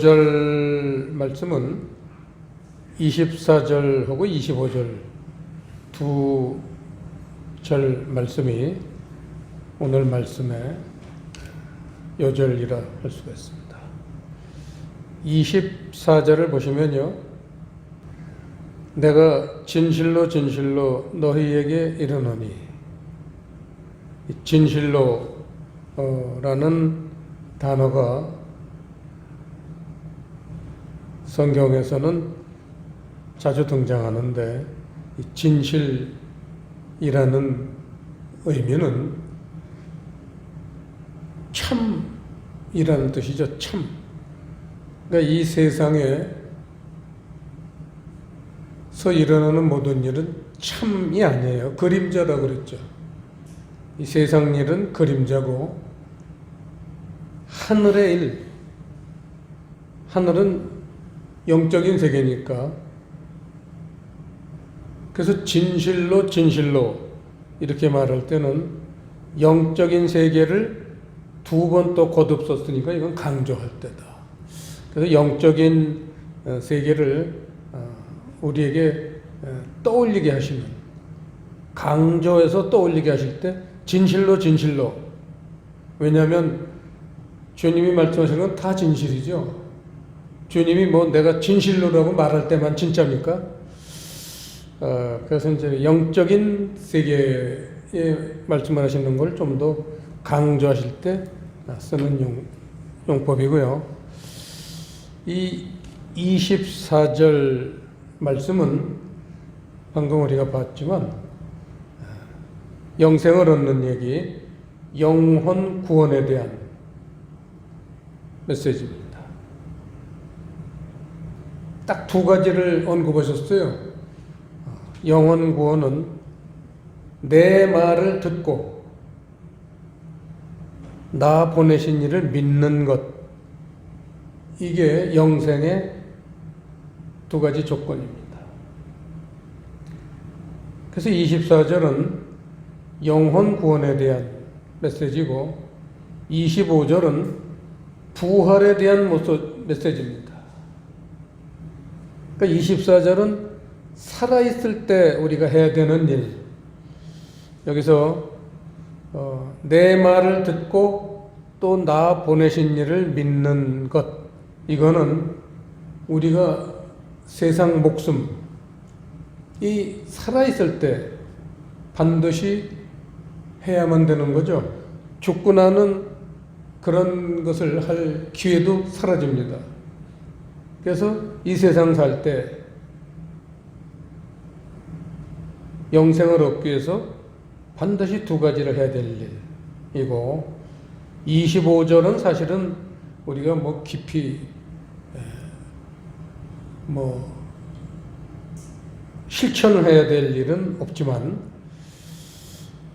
어, 요절 말씀은 24절하고 25절 두 절 말씀이 오늘 말씀의 요절이라 할 수가 있습니다. 24절을 보시면요. 내가 진실로 진실로 너희에게 이르노니 이 진실로라는 단어가 성경에서는 자주 등장하는데 이 진실이라는 의미는 참이라는 뜻이죠. 참. 그러니까 이 세상에 서 일어나는 모든 일은 참이 아니에요. 그림자라고 그랬죠. 이 세상 일은 그림자고 하늘의 일, 하늘은 영적인 세계니까 그래서 진실로 진실로 이렇게 말할 때는 영적인 세계를 두 번 또 거듭 썼으니까 이건 강조할 때다. 그래서 영적인 어, 세계를 어, 우리에게 어, 떠올리게 하시는 강조해서 떠올리게 하실 때 진실로 진실로 왜냐하면 주님이 말씀하시는 건 다 진실이죠. 주님이 뭐 내가 진실로라고 말할 때만 진짜입니까? 어, 그래서 이제 영적인 세계에 말씀하시는 걸 좀 더 강조하실 때 쓰는 용, 용법이고요. 이 24절 말씀은 방금 우리가 봤지만 영생을 얻는 얘기, 영혼 구원에 대한 메시지입니다. 딱 두 가지를 언급하셨어요. 영혼 구원은 내 말을 듣고 나 보내신 이를 믿는 것. 이게 영생의 두 가지 조건입니다. 그래서 24절은 영혼 구원에 대한 메시지고 25절은 부활에 대한 메시지입니다. 그러니까 24절은 살아있을 때 우리가 해야 되는 일. 여기서 어, 내 말을 듣고 또 나 보내신 일을 믿는 것. 이거는 우리가 세상 목숨, 이 살아있을 때 반드시 해야만 되는 거죠. 죽고 나는 그런 것을 할 기회도 사라집니다. 그래서 이 세상 살 때 영생을 얻기 위해서 반드시 두 가지를 해야 될 일이고 25절은 사실은 우리가 뭐 깊이 뭐 실천을 해야 될 일은 없지만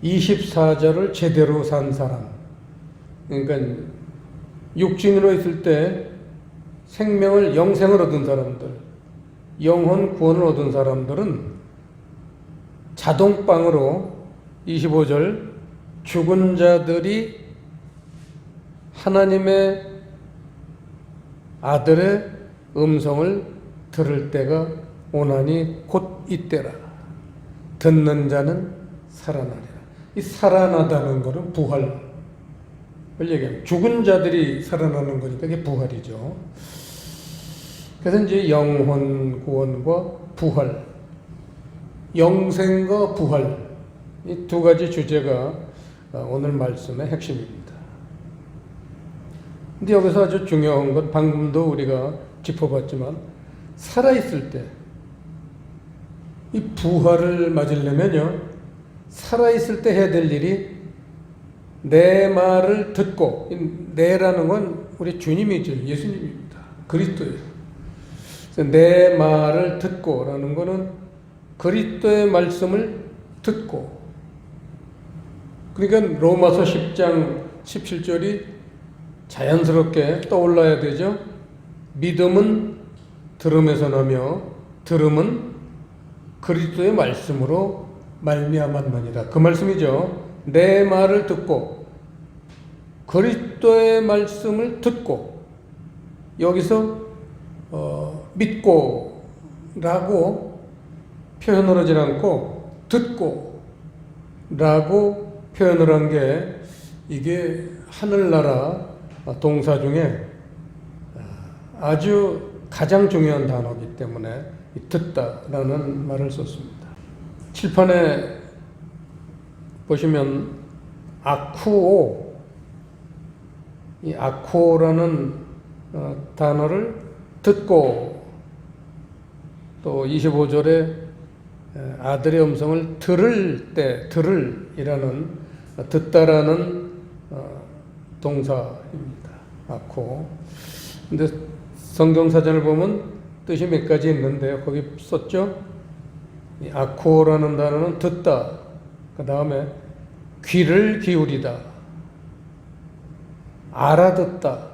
24절을 제대로 산 사람. 그러니까 육신으로 있을 때 생명을 영생을 얻은 사람들 영혼 구원을 얻은 사람들은 자동방으로 25절 죽은 자들이 하나님의 아들의 음성을 들을 때가 오나니 곧 이때라. 듣는 자는 살아나리라. 이 살아나다는 것은 부활을 얘기합니다. 죽은 자들이 살아나는 거니까 이게 부활이죠. 그래서 이제 영혼 구원과 부활, 영생과 부활 이 두 가지 주제가 오늘 말씀의 핵심입니다. 근데 여기서 아주 중요한 건 방금도 우리가 짚어봤지만 살아있을 때 이 부활을 맞으려면요 살아있을 때 해야 될 일이 내 말을 듣고 내라는 건 우리 주님이죠 예수님입니다 그리스도예요 내 말을 듣고라는 거는 그리스도의 말씀을 듣고 그러니까 로마서 10장 17절이 자연스럽게 떠올라야 되죠. 믿음은 들음에서 나며 들음은 그리스도의 말씀으로 말미암았느니라. 그 말씀이죠. 내 말을 듣고 그리스도의 말씀을 듣고 여기서 어, 믿고 라고 표현을 하지 않고 듣고 라고 표현을 한 게 이게 하늘나라 동사 중에 아주 가장 중요한 단어이기 때문에 이 듣다라는 말을 썼습니다. 칠판에 보시면 아쿠오 이 아쿠오라는 어, 단어를 듣고 또 25절에 아들의 음성을 들을 때 들을이라는 어, 듣다라는 어, 동사입니다. 아쿠오. 근데 성경 사전을 보면 뜻이 몇 가지 있는데 거기 썼죠. 이 아코라는 단어는 듣다. 그 다음에 귀를 기울이다. 알아듣다.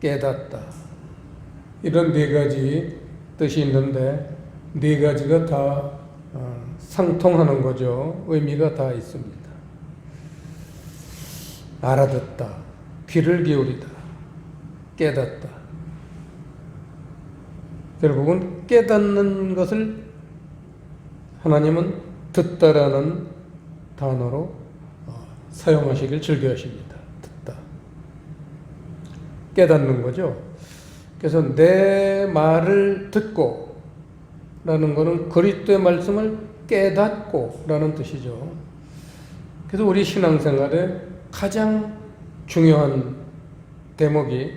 깨닫다. 이런 네 가지 뜻이 있는데 네 가지가 다 어, 상통하는 거죠. 의미가 다 있습니다. 알아듣다. 귀를 기울이다. 깨닫다. 결국은 깨닫는 것을 하나님은 듣다라는 단어로 어, 사용하시길 즐겨하십니다. 듣다. 깨닫는 거죠. 그래서 내 말을 듣고 라는 것은 그리스도의 말씀을 깨닫고 라는 뜻이죠. 그래서 우리 신앙생활에 가장 중요한 대목이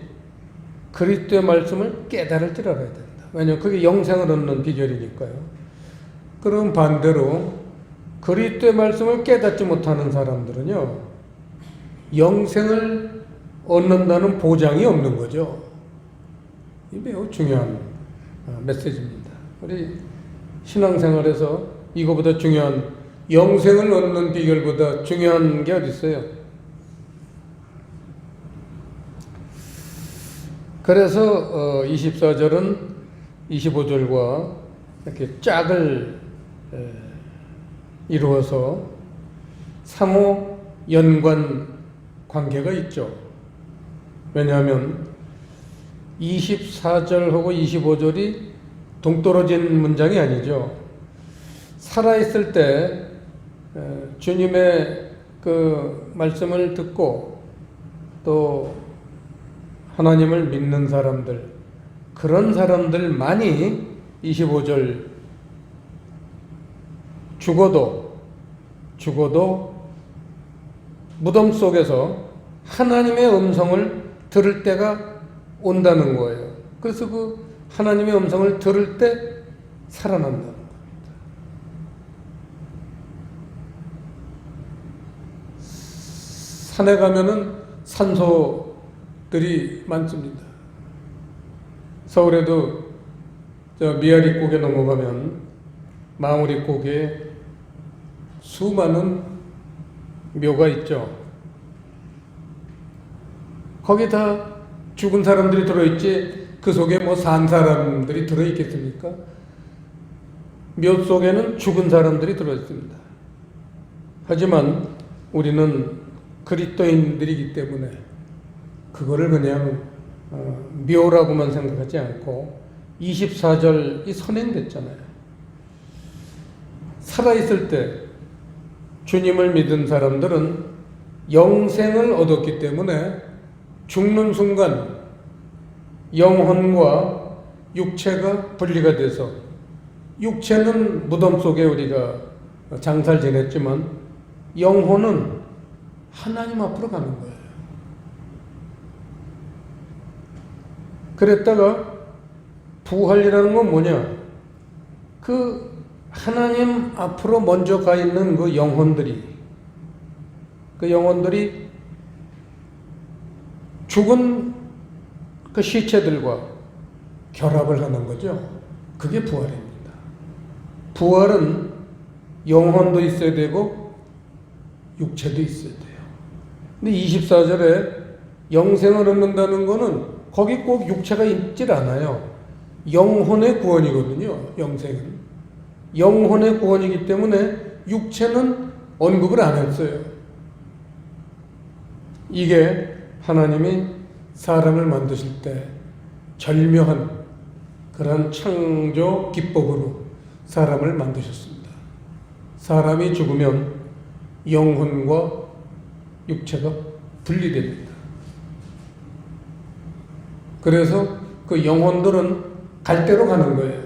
그리스도의 말씀을 깨달을 줄 알아야 된다. 왜냐하면 그게 영생을 얻는 비결이니까요. 그럼 반대로 그리스도의 말씀을 깨닫지 못하는 사람들은요. 영생을 얻는다는 보장이 없는 거죠. 이 매우 중요한 어, 메시지입니다. 우리 신앙생활에서 이거보다 중요한 영생을 얻는 비결보다 중요한 게 어디 있어요? 그래서 24절은 25절과 이렇게 짝을 이루어서 상호 연관 관계가 있죠. 왜냐하면 24절하고 25절이 동떨어진 문장이 아니죠. 살아있을 때 주님의 그 말씀을 듣고 또 하나님을 믿는 사람들, 그런 사람들만이 25절 죽어도, 죽어도 무덤 속에서 하나님의 음성을 들을 때가 온다는 거예요. 그래서 그 하나님의 음성을 들을 때 살아난다는 겁니다. 산에 가면은 산소들이 많습니다. 서울에도 저 미아리곡에 넘어가면 마무리곡에 수많은 묘가 있죠. 거기 다 죽은 사람들이 들어있지 그 속에 뭐 산 사람들이 들어있겠습니까? 묘 속에는 죽은 사람들이 들어있습니다. 하지만 우리는 그리스도인들이기 때문에 그거를 그냥 어, 묘라고만 생각하지 않고 24절이 선행됐잖아요. 살아있을 때 주님을 믿은 사람들은 영생을 얻었기 때문에 죽는 순간 영혼과 육체가 분리가 돼서 육체는 무덤 속에 우리가 장사를 지냈지만 영혼은 하나님 앞으로 가는 거예요. 그랬다가 부활이라는 건 뭐냐? 그 하나님 앞으로 먼저 가 있는 그 영혼들이 그 영혼들이 죽은 그 시체들과 결합을 하는 거죠. 그게 부활입니다. 부활은 영혼도 있어야 되고 육체도 있어야 돼요. 근데 24절에 영생을 얻는다는 거는 거기 꼭 육체가 있질 않아요. 영혼의 구원이거든요. 영생은. 영혼의 구원이기 때문에 육체는 언급을 안 했어요. 이게 하나님이 사람을 만드실 때 절묘한 그런 창조 기법으로 사람을 만드셨습니다. 사람이 죽으면 영혼과 육체가 분리됩니다. 그래서 그 영혼들은 갈 대로 가는 거예요.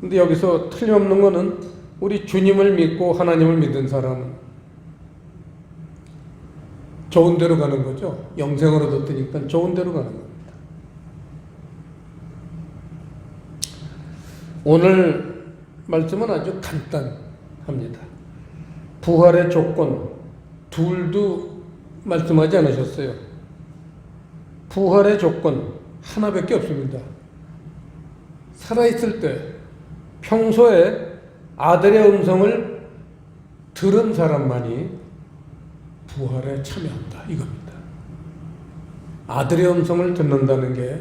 근데 여기서 틀림없는 거는 우리 주님을 믿고 하나님을 믿은 사람은 좋은 데로 가는 거죠. 영생을 얻었으니까 좋은 데로 가는 겁니다. 오늘 말씀은 아주 간단합니다. 부활의 조건 둘도 말씀하지 않으셨어요. 부활의 조건 하나밖에 없습니다. 살아있을 때 평소에 아들의 음성을 들은 사람만이 부활에 참여한다 이겁니다. 아들의 음성을 듣는다는 게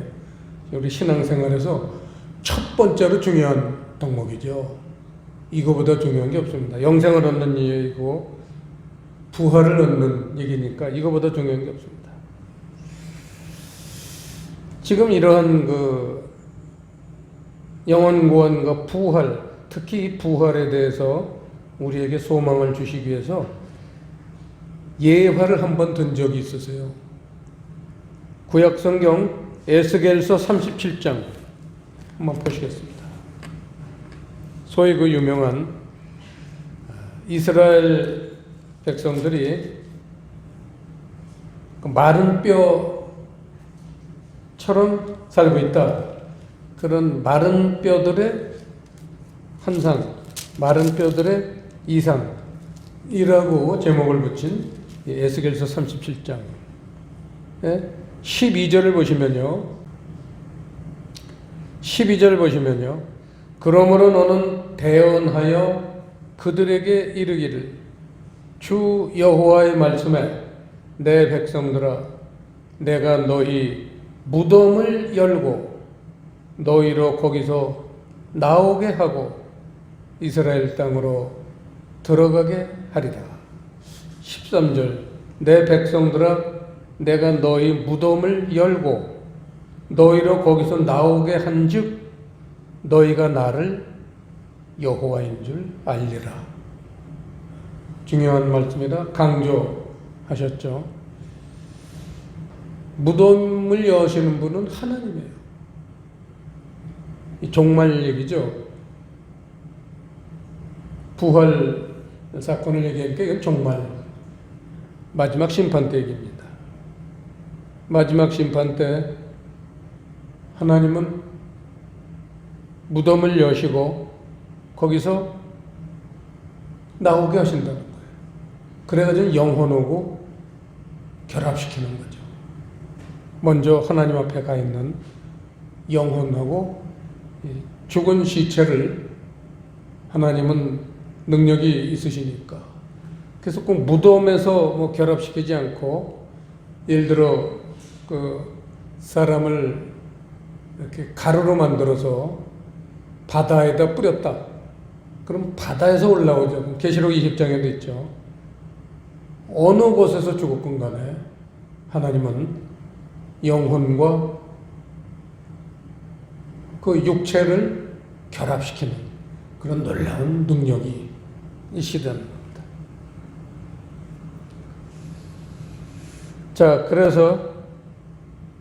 우리 신앙생활에서 첫 번째로 중요한 덕목이죠. 이거보다 중요한 게 없습니다. 영생을 얻는 얘기고 부활을 얻는 얘기니까 이거보다 중요한 게 없습니다. 지금 이러한 그 영원 구원과 부활, 특히 이 부활에 대해서 우리에게 소망을 주시기 위해서 예화를 한 번 든 적이 있으세요. 구약 성경 에스겔서 37장 한번 보시겠습니다. 소위 그 유명한 이스라엘 백성들이 그 마른 뼈처럼 살고 있다. 그런 마른 뼈들의 환상, 마른 뼈들의 이상이라고 제목을 붙인 이 에스겔서 37장. 12절을 보시면요. 12절 보시면요. 그러므로 너는 대언하여 그들에게 이르기를 주 여호와의 말씀에 내 백성들아 내가 너희 무덤을 열고 너희로 거기서 나오게 하고 이스라엘 땅으로 들어가게 하리라. 13절 내 백성들아 내가 너희 무덤을 열고 너희로 거기서 나오게 한즉 너희가 나를 여호와인 줄 알리라. 중요한 말씀이다. 강조하셨죠. 무덤을 여시는 분은 하나님이에요. 이 종말 얘기죠. 부활 사건을 얘기하니까 이건 종말 마지막 심판 때 얘기입니다. 마지막 심판 때 하나님은 무덤을 여시고 거기서 나오게 하신다는 거예요. 그래가지고 영혼하고 결합시키는 거죠. 먼저 하나님 앞에 가 있는 영혼하고 죽은 시체를 하나님은 능력이 있으시니까 그래서 꼭 무덤에서 뭐 결합시키지 않고 예를 들어 그 사람을 이렇게 가루로 만들어서 바다에다 뿌렸다. 그럼 바다에서 올라오죠. 계시록 20장에도 있죠. 어느 곳에서 죽었건 간에 하나님은 영혼과 그 육체를 결합시키는 그런 놀라운 능력이 있시다는 겁니다. 자, 그래서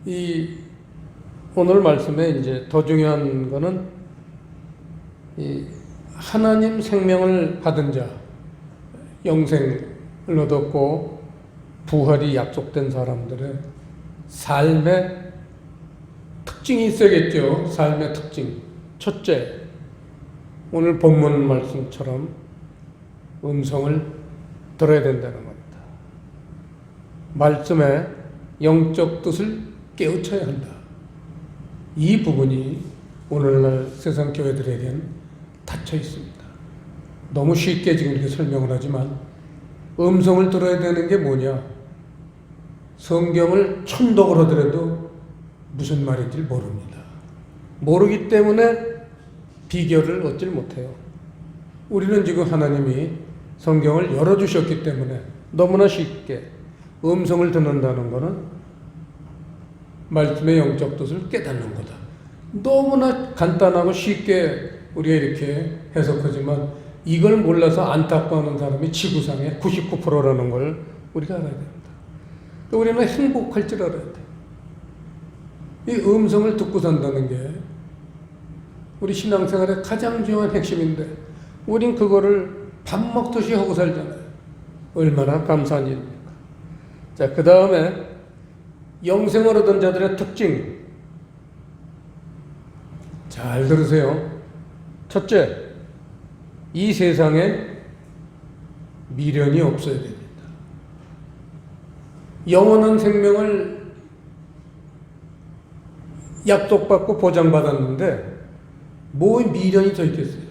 이 오늘 말씀에 이제 더 중요한 거는 이 하나님 생명을 받은 자, 영생을 얻었고 부활이 약속된 사람들의 삶의 특징이 있어야겠죠. 삶의 특징. 첫째, 오늘 본문 말씀처럼 음성을 들어야 된다는 겁니다. 말씀의 영적 뜻을 깨우쳐야 한다. 이 부분이 오늘날 세상 교회들에겐 닫혀 있습니다. 너무 쉽게 지금 이렇게 설명을 하지만 음성을 들어야 되는 게 뭐냐? 성경을 천독을 하더라도 무슨 말인지 모릅니다. 모르기 때문에 비결을 얻질 못해요. 우리는 지금 하나님이 성경을 열어주셨기 때문에 너무나 쉽게 음성을 듣는다는 것은 말씀의 영적 뜻을 깨닫는 거다. 너무나 간단하고 쉽게 우리가 이렇게 해석하지만 이걸 몰라서 안타까워하는 사람이 지구상의 99%라는 걸 우리가 알아야 됩니다. 또 우리는 행복할 줄 알아야 돼. 이 음성을 듣고 산다는 게 우리 신앙생활의 가장 중요한 핵심인데 우린 그거를 밥 먹듯이 하고 살잖아요. 얼마나 감사한 일입니까? 자, 그 다음에 영생을 얻은 자들의 특징. 잘 들으세요. 첫째, 이 세상에 미련이 없어야 됩니다. 영원한 생명을 약속받고 보장받았는데 뭐 미련이 더 있겠어요?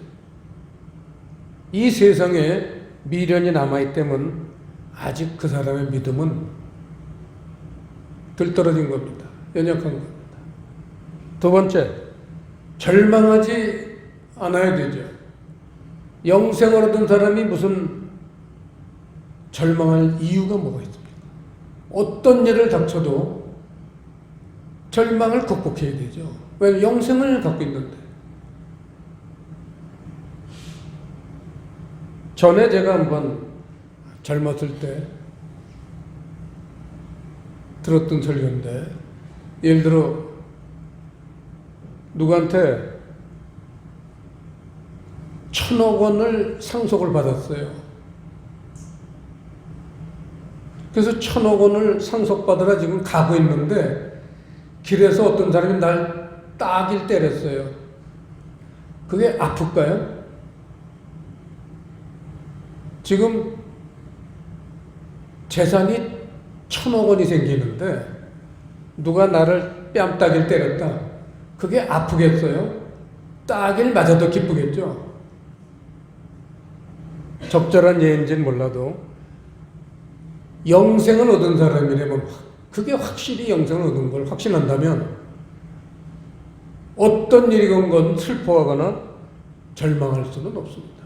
이 세상에 미련이 남아있기 때문 아직 그 사람의 믿음은 들떨어진 겁니다. 연약한 겁니다. 두 번째, 절망하지 않아야 되죠. 영생을 얻은 사람이 무슨 절망할 이유가 뭐가 있습니까? 어떤 일을 닥쳐도 절망을 극복해야 되죠. 왜 영생을 갖고 있는데. 전에 제가 한번 젊었을 때 들었던 설교인데 예를 들어 누구한테 천억 원을 상속을 받았어요. 그래서 천억 원을 상속받으라 지금 가고 있는데 길에서 어떤 사람이 날 딱일 때렸어요. 그게 아플까요? 지금 재산이 천억 원이 생기는데 누가 나를 뺨따기를 때렸다. 그게 아프겠어요? 따기를 맞아도 기쁘겠죠? 적절한 예인지는 몰라도 영생을 얻은 사람이라면 그게 확실히 영생을 얻은 걸 확신한다면 어떤 일이건 건 슬퍼하거나 절망할 수는 없습니다.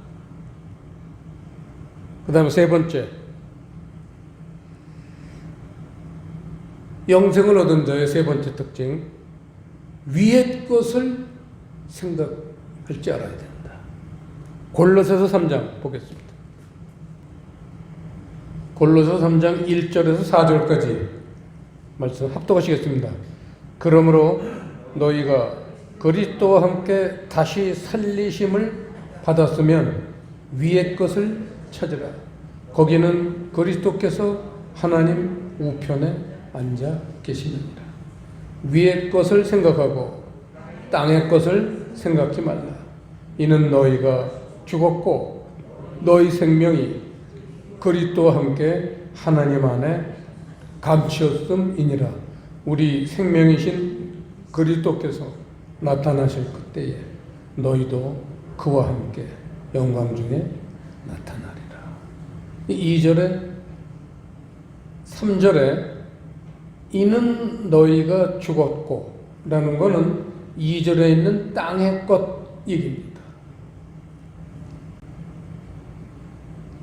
그 다음에 세 번째 영생을 얻은 자의 세 번째 특징 위의 것을 생각할 줄 알아야 된다. 골로새서 3장 보겠습니다. 골로새 3장 1절에서 4절까지 말씀 합독하시겠습니다. 그러므로 너희가 그리스도와 함께 다시 살리심을 받았으면 위의 것을 찾으라. 거기는 그리스도께서 하나님 우편에 앉아 계시느니라. 위의 것을 생각하고 땅의 것을 생각지 말라. 이는 너희가 죽었고 너희 생명이 그리스도와 함께 하나님 안에 감추었음이니라. 우리 생명이신 그리스도께서 나타나실 그때에 너희도 그와 함께 영광 중에 나타나리라. 2절에 3절에 이는 너희가 죽었고 라는 것은 2절에 있는 땅의 것 얘기입니다.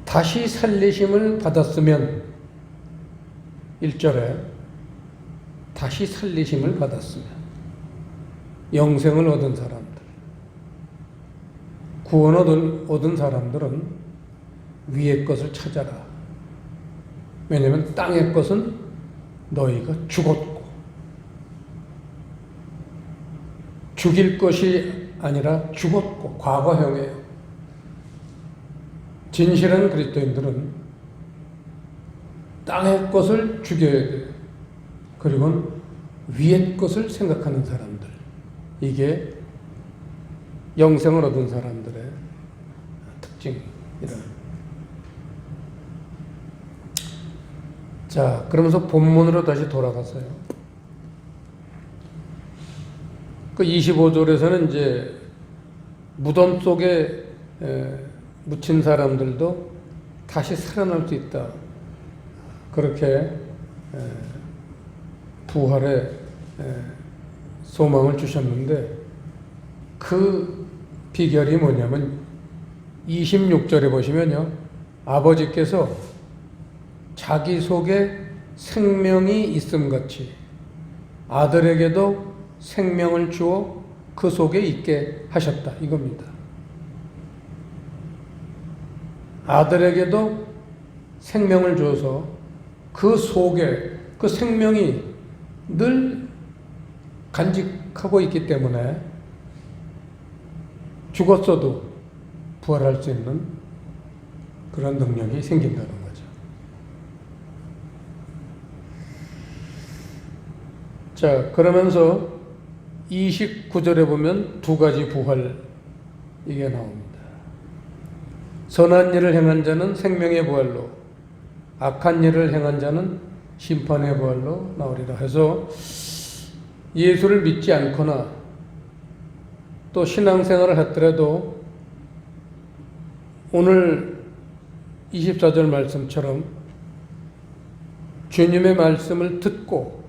다시 살리심을 받았으면 1절에 다시 살리심을 받았으면 영생을 얻은 사람들 구원 얻은, 얻은 사람들은 위의 것을 찾아라. 왜냐하면 땅의 것은 너희가 죽었고 죽일 것이 아니라 죽었고 과거형이에요. 진실한 그리스도인들은 땅의 것을 죽여야 돼요. 그리고 위의 것을 생각하는 사람들. 이게 영생을 얻은 사람들의 특징이다. 자, 그러면서 본문으로 다시 돌아가서요. 그 25절에서는 이제 무덤 속에 에, 묻힌 사람들도 다시 살아날 수 있다. 그렇게 에, 부활의 에, 소망을 주셨는데 그 비결이 뭐냐면 26절에 보시면요. 아버지께서 자기 속에 생명이 있음 같이 아들에게도 생명을 주어 그 속에 있게 하셨다 이겁니다. 아들에게도 생명을 줘서 그 속에 그 생명이 늘 간직하고 있기 때문에 죽었어도 부활할 수 있는 그런 능력이 생긴다는 거죠. 자, 그러면서 29절에 보면 두 가지 부활 이게 나옵니다. 선한 일을 행한 자는 생명의 부활로, 악한 일을 행한 자는 심판의 부활로 나오리라 해서 예수를 믿지 않거나 또 신앙생활을 했더라도 오늘 24절 말씀처럼 주님의 말씀을 듣고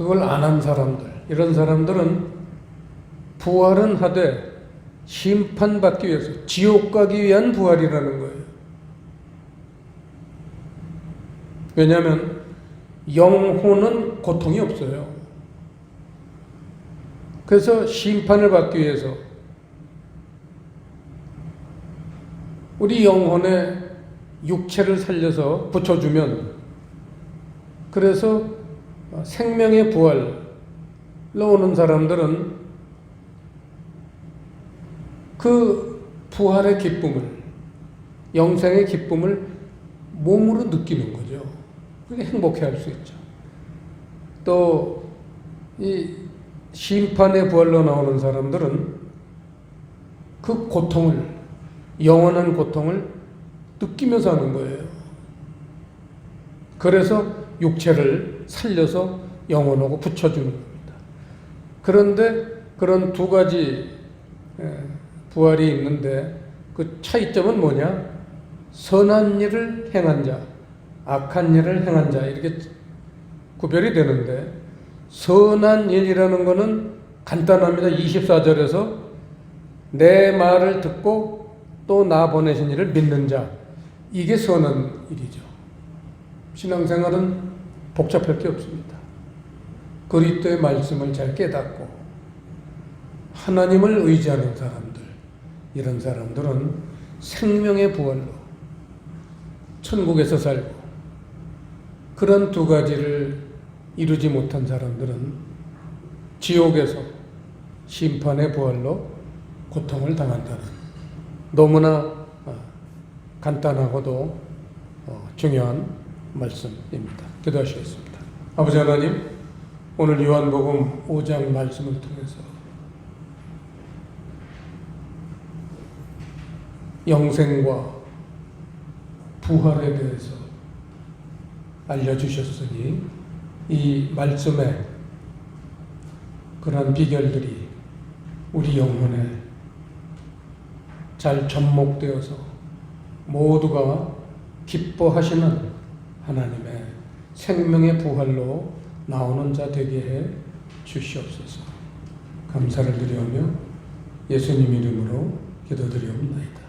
그걸 안 한 사람들, 이런 사람들은 부활은 하되 심판받기 위해서 지옥 가기 위한 부활이라는 거예요. 왜냐하면 영혼은 고통이 없어요. 그래서 심판을 받기 위해서 우리 영혼의 육체를 살려서 붙여주면 그래서 생명의 부활로 오는 사람들은 그 부활의 기쁨을 영생의 기쁨을 몸으로 느끼는 거죠. 그게 행복해 할 수 있죠. 또 이 심판의 부활로 나오는 사람들은 그 고통을 영원한 고통을 느끼면서 하는 거예요. 그래서 육체를 살려서 영원하고 붙여주는 겁니다. 그런데 그런 두 가지 부활이 있는데 그 차이점은 뭐냐? 선한 일을 행한 자, 악한 일을 행한 자 이렇게 구별이 되는데 선한 일이라는 것은 간단합니다. 24절에서 내 말을 듣고 또 나 보내신 이를 믿는 자 이게 선한 일이죠. 신앙생활은 복잡할 게 없습니다. 그리스도의 말씀을 잘 깨닫고 하나님을 의지하는 사람들 이런 사람들은 생명의 부활로 천국에서 살고 그런 두 가지를 이루지 못한 사람들은 지옥에서 심판의 부활로 고통을 당한다는 너무나 간단하고도 어, 중요한 말씀입니다. 기도하시겠습니다. 아버지 하나님, 오늘 요한복음 5장 말씀을 통해서 영생과 부활에 대해서 알려주셨으니 이 말씀에 그런 비결들이 우리 영혼에 잘 접목되어서 모두가 기뻐하시는 하나님의 생명의 부활로 나오는 자 되게 해 주시옵소서. 감사를 드리오며 예수님 이름으로 기도드리옵나이다.